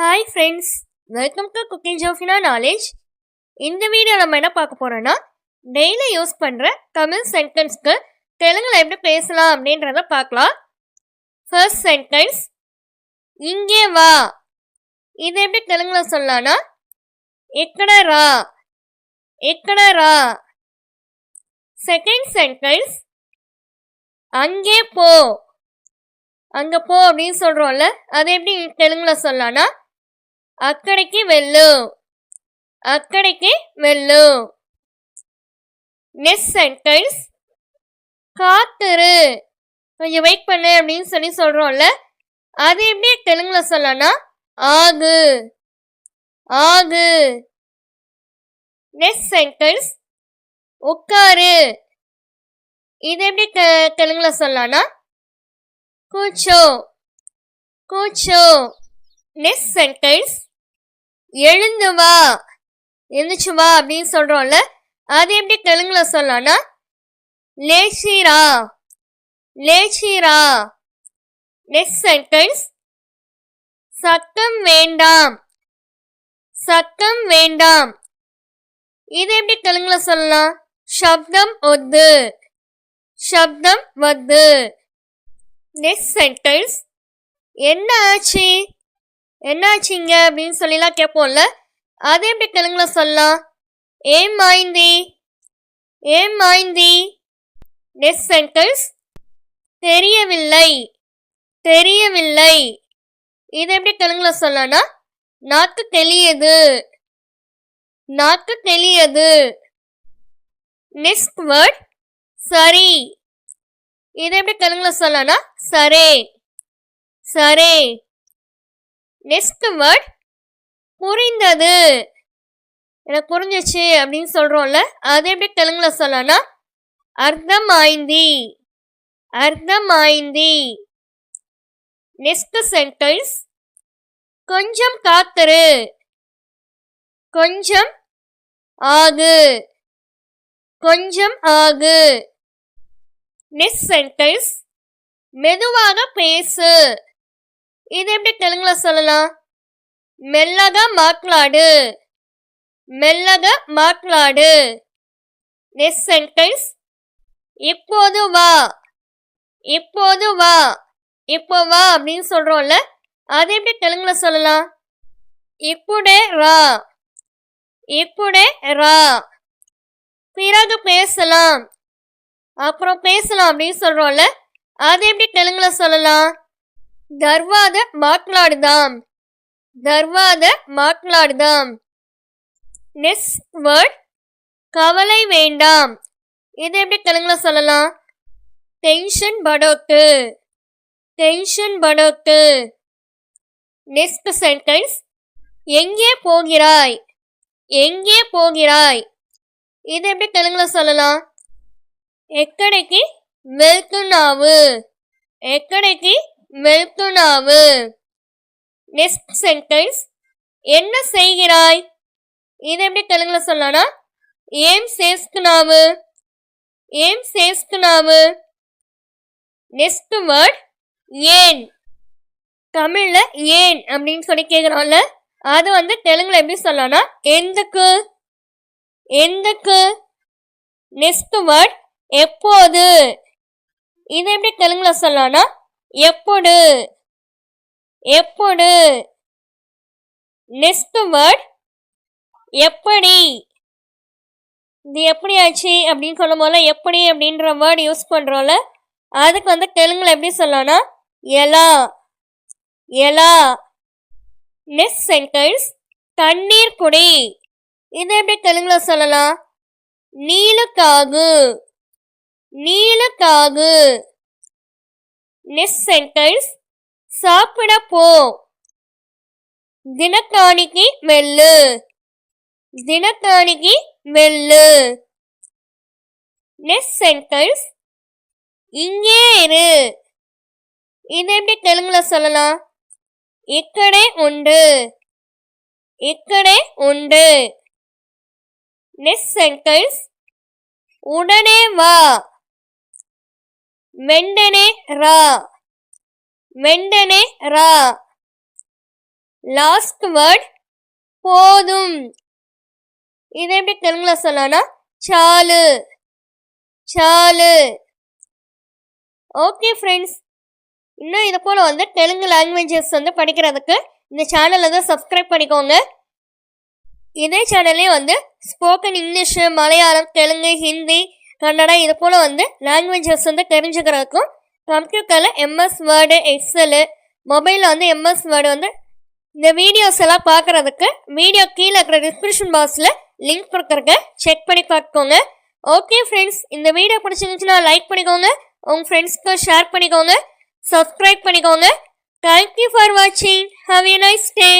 Hi friends welcome to cooking Jofina knowledge இந்த video நம்ம என்ன பார்க்க போகிறோன்னா டெய்லி யூஸ் பண்ணுற தமிழ் சென்டென்ஸ்க்கு தெலுங்கில் எப்படி பேசலாம் அப்படின்றத பார்க்கலாம். ஃபர்ஸ்ட் சென்டென்ஸ் இங்கே வா. இது எப்படி தெலுங்கில் சொல்லலாம்னா எக்கட ரா. எக்கட ரா. செகண்ட் சென்டென்ஸ் அங்கே போ. அங்கே போ அப்படின்னு சொல்கிறோம்ல அது எப்படி தெலுங்கில் சொல்லலாம்னா అక్కడికి వెళ్ళు అక్కడికి వెళ్ళు நெக்ஸ்ட் சென்டென்ஸ் காத்துரு கொஞ்சம் வெயிட் பண்ணு அப்படின்னு சொல்லி சொல்றோம்ல அது எப்படி தெலுங்குல சொல்லலாம்னா ஆகு ஆகு நெக்ஸ்ட் சென்டென்ஸ் உட்காரு இது எப்படி தெ- தெலுங்குல சொல்லலாம்னா கூச்சோ கூச்சோ நெக்ஸ்ட் சென்டென்ஸ் எழுந்து வா. எழுந்துச்சு வா அப்படின்னு சொல்றோம்ல அது எப்படி தெலுங்குல சொல்லலாம்னா லேசிரா லேச்சிரா நெக்ஸ்ட் சென்டென்ஸ் சத்தம் வேண்டாம். சத்தம் வேண்டாம். இது எப்படி தெலுங்குல சொல்லலாம்? சப்தம் ஒத்து. சப்தம் வந்து நெக்ஸ்ட் சென்டென்ஸ் என்ன ஆச்சு? என்னாச்சுங்க அப்படின்னு சொல்லிலாம் கேட்போம்ல. அது எப்படி தெலுங்குல சொல்லலாம்? ஏம் மாய்ந்தி ஏம் மாய்ந்தி நெக்ஸ்ட் சென்டென்ஸ் தெரியவில்லை தெரியவில்லை. இது எப்படி தெலுங்குல சொல்லலாம்னா நாக்கு தெளியது நாக்கு தெளியது. நெக்ஸ்ட் வேர்ட் சரி. இது எப்படி தெலுங்குல சொல்லலாம்னா சரே சரே. நெக்ஸ்ட் வேர்ட் புரிந்தது. எனக்கு புரிஞ்சிச்சு அப்படின்னு சொல்றோம்ல அது எப்படி தெலுங்குல சொல்லலாம் அர்த்தம் ஆய்ந்தி அர்த்தம் ஆய்ந்தி நெக்ஸ்ட் சென்டென்ஸ் கொஞ்சம் காத்துரு கொஞ்சம் ஆகு கொஞ்சம் ஆகு. நெக்ஸ்ட் சென்டென்ஸ் மெதுவாக பேசு. இது எப்படி தெலுங்குல சொல்லலாம்? மெல்லக மாட்லாடு மெல்லக மாக்லாடு. நெக்ஸ்ட் சென்டென்ஸ் இப்போது வா. இப்போது வா. இப்போ வா அப்படின்னு சொல்கிறோம்ல அது எப்படி தெலுங்குல சொல்லலாம்? இப்புடே ரா இப்புடே ரா பிறகு பேசலாம். அப்புறம் பேசலாம் அப்படின்னு சொல்கிறோம்ல அது எப்படி தெலுங்குல சொல்லலாம்? దర్వాద మాట్లాడదాం దర్వాద మాట్లాడదాం நெக்ஸ்ட் வேர்ட் கவலை வேண்டாம். இதை எப்படி தெலுங்கில் சொல்லலாம்? டென்ஷன் படோக்கு. டென்ஷன் படோக்கு. நெக்ஸ்ட் சென்டென்ஸ் எங்கே போகிறாய்? எங்கே போகிறாய்? இதை எப்படி தெலுங்கில் சொல்லலாம்? எக்கடைக்கு ఎక్కడికి நாவு எக்கடைக்கு వెళ్తున్నావు நெக்ஸ்ட் சென்டென்ஸ் என்ன செய்கிறாய் இது எப்படி தெலுங்குல சொல்லலாம்னா ஏம் சேஸ்துனாவு ஏம் சேஸ்துனாவு நெக்ஸ்ட் வேர்ட் ஏன் தமிழ்ல ஏன் அப்படின்னு சொல்லி கேக்குறோம்ல அது வந்து தெலுங்குல எப்படி சொல்லலாம்னா எந்தக்கு எந்தக்கு நெக்ஸ்ட் வேர்ட் எப்போது இது எப்படி தெலுங்குல சொல்லலாம்னா எப்போடு? எப்போடு? நெக்ஸ்ட் வேர்ட் எப்படி? இது எப்படி ஆச்சு அப்படின்னு சொல்லும் போல எப்படி அப்படின்ற வேர்டு யூஸ் பண்ணுறோம்ல அதுக்கு வந்து தெலுங்குல எப்படி சொல்லலாம்னா எலா. எலா. நெக்ஸ்ட் சென்டென்ஸ் தண்ணீர் குடி. இது எப்படி தெலுங்குல சொல்லலாம்? நீலுக்காகு. நீலுக்காகு. நெக்ஸ்ட் சென்டென்ஸ் சாப்பிட போ தினத்தாணிக்கு மெல்லு தினத்தாணிக்கு மெல்லு நெக்ஸ்ட் சென்டென்ஸ் இங்கே இரு. இது எப்படி தெலுங்குல சொல்லலாம்? இக்கடை உண்டு. இக்கடை உண்டு. நெக்ஸ்ட் சென்டென்ஸ் உடனே வா. வெண்டனே ரா. வெண்டனே ரா. லாஸ்ட் வேர்ட் போதும். இதை எப்படி தெலுங்குல சொல்லலாம்னா சாலு. சாலு. ஓகே ஃப்ரெண்ட்ஸ் இன்னும் இது போல் வந்து தெலுங்கு லாங்குவேஜஸ் வந்து படிக்கிறதுக்கு இந்த சேனலில் வந்து சப்ஸ்கிரைப் பண்ணிக்கோங்க. இதே சேனல்லே வந்து ஸ்போக்கன் இங்கிலீஷு மலையாளம் தெலுங்கு ஹிந்தி கன்னடா இது போல் வந்து லாங்குவேஜஸ் வந்து தெரிஞ்சுக்கிறதுக்கும் கம்ப்யூட்டரில் எம்எஸ் வேர்டு எக்ஸலு மொபைலில் வந்து எம்எஸ் வேர்டு வந்து இந்த வீடியோஸ் எல்லாம் பார்க்குறதுக்கு வீடியோ கீழே இருக்கிற டிஸ்கிரிப்ஷன் பாக்ஸில் லிங்க் கொடுக்குறக்க செக் பண்ணி பார்த்துக்கோங்க. ஓகே ஃப்ரெண்ட்ஸ் இந்த வீடியோ பிடிச்சிருந்துச்சுன்னா லைக் பண்ணிக்கோங்க. உங்கள் ஃப்ரெண்ட்ஸ்க்கு ஷேர் பண்ணிக்கோங்க. சப்ஸ்கிரைப் பண்ணிக்கோங்க. தேங்க்யூ ஃபார் வாட்சிங் ஹாவ் எ நைஸ் டே